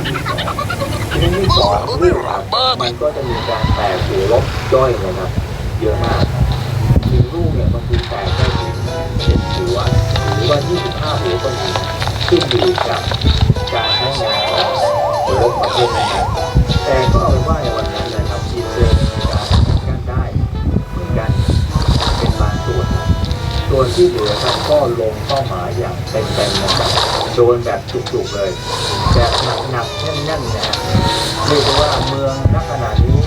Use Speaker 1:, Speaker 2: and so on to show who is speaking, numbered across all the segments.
Speaker 1: กที่สองทีนี้ที่สองครับมันก็จะมีการแตกหรือลบย่อยนะครับ เยอะมากหนึ่งลูกเนี่ยบางทีแตกได้ถึงเจ็ดหัวหรือว่ายี่สิบห้าหัวก็มีขึ้นอยู่กับการใช้งานของหัวลบประเภทนั้นๆแต่ก็เอาเป็นว่าในวันนั้นนะครับทีเซลมีการกันได้เหมือนกันเป็นบางส่วนส่วนที่เหลือครับก็ลงเป้าหมายอย่างเต็มๆนะครับ โดนแบบจุกๆเลย แบบหนักๆแน่นๆนะฮะเรียกได้ว่าเมืองณขณะนี้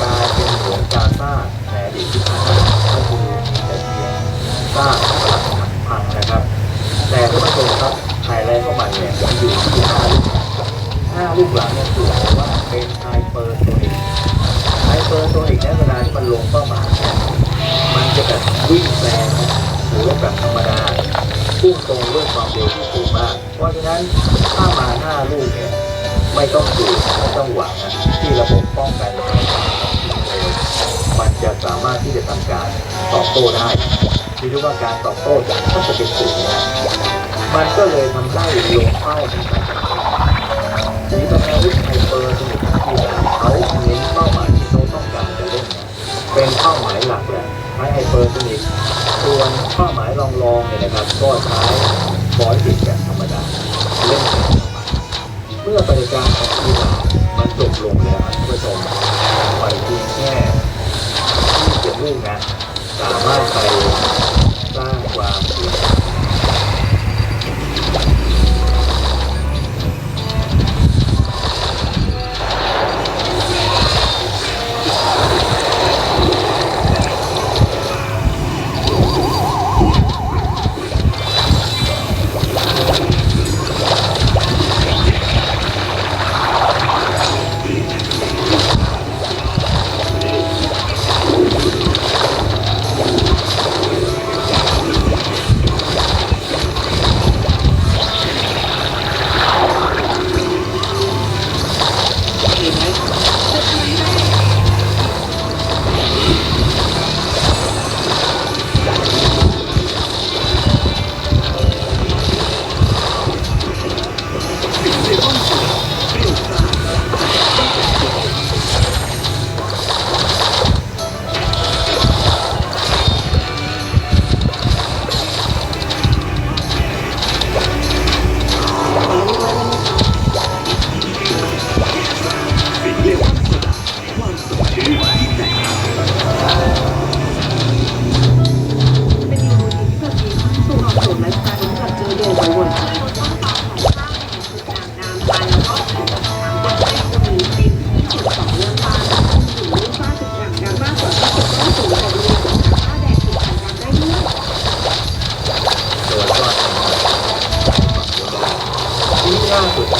Speaker 1: กลายเป็นหมือนกาซาในอดีตที่ผ่านมาก็คือแต่เพียงซากปรักหักพังนะครับ แต่ท่านผู้ชมครับไฮไลท์ของมันเนี่ยมันอยู่ที่ห้าลูกห้าลูกหลังเนี่ยคือว่าเป็นไฮเปอร์โซนิกไฮเปอร์โซนิกในเวลาที่มันลงเป้าหมายเนี่ยมันจะแบบวิ่งแรงหรือแบบธรรมดา พุ่งตรงด้วยความเร็วที่สูงมาก เพราะฉะนั้นถ้ามาหน้าลูกเนี่ยไม่ต้องดูไม่ต้องหวังนะที่ระบบป้องกันมันของทีมเลยมันจะสามารถที่จะทำการตอบโต้ได้ที่เรียกว่าการตอบโต้จากก็จะเป็นสูงนะมันก็เลยทำได้ลงเป้าในการ ลองลองๆเนี่ยนะครับ ก็ใช้บอลติดแบบธรรมดาเล่นแบบธรรมดาเมื่อปฏิการของกีฬามันจบลงแล้วครับท่านผู้ชมปล่อยเพียงแค่ที่เจ็ดลูกนะ สามารถไป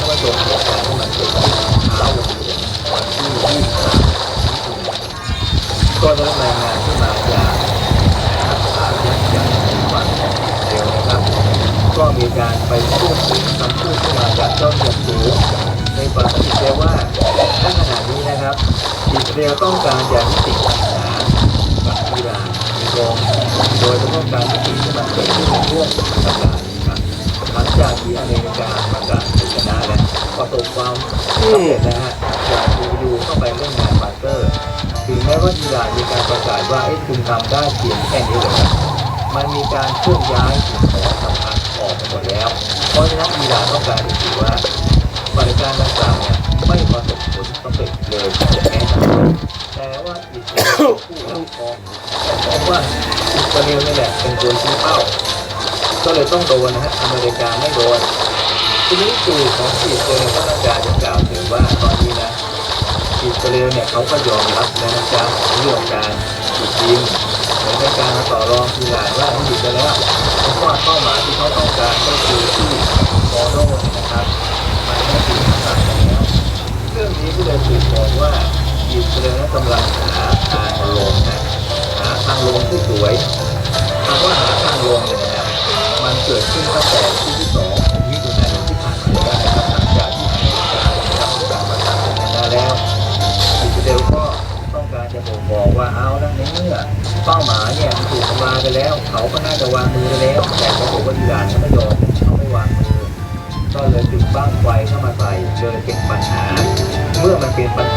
Speaker 2: ล่าสุดท่านตุการ
Speaker 1: ณ์ที่มันเกิดขึ้นเช้าวันนี้วันที่ก็ได้รับรายงานที่มาจากทางข่าวอย่างจากฝั่งเร็วนะครับ ก็มีการไปพูดถึงคำพูดที่มาจากเจ้าหน้าที่ในฝั่งอิสราเอลว่าณขณะนี้นะครับอิสราเอลต้องการจะยุติปัญหากับอิหร่านในกองโดยเฉพาะการยุติที่มันเกิดขึ้นในช่วงสัปดาห์นี้ครับหลัง จากที่อเมริกาประกาศชนะและประสบความสำเร็จนะฮะจากยูยูเข้าไปเล่นงานบังเกอร์ถึงแม้ว่าอิหร่านมีการประกาศว่าไอ้คุณทำได้เพียงแค่นี้เลยมันมีการเคลื่อนย้ายสิ่งของสำคัญออกไปหมดแล้ว เพราะฉะนั้นอิหร่านต้องการถือว่าบริการดังกล่าวเนี่ยไม่ประสบผลสำเร็จเลยแม้แต่น้แต่ว่าอิสราเอลผู้รับฟ้องเพราะว่าอิสราเอลนี่แหละเป็นตัวชี้เป้า ก็เลยต้องโดนนะฮะอเมริกาไม่โดนทีนี้สื่อของอิสราเอลก็ต้องการจะกล่าวถึงว่าตอนนี้นะอิสราเอลเนี่ยเขาก็ยอมรับแล้วนะจ๊ะเรื่องการหยุดยิงเหมือนในการมาต่อรองทีหลังว่าให้หยุดไปแล้วเพราะว่าเป้าหมายที่เขาต้องการก็คือที่มอโดนนะครับมันไม่ถึงขนาดนั้นแล้วเรื่องนี้ก็เลยถูกมองว่าอิสราเอลนั้นกำลังหาทางลงนะหาทางลงที่สวย แล้ว เขาก็น่าจะวางมือไปแล้ว แต่เขาบอกว่าอิหร่านเขาไม่ยอมเขาไม่วางมือก็เลยติดบ้างไฟเข้ามาใส่เลยเป็นปัญหา เมื่อมันเป็นปัญ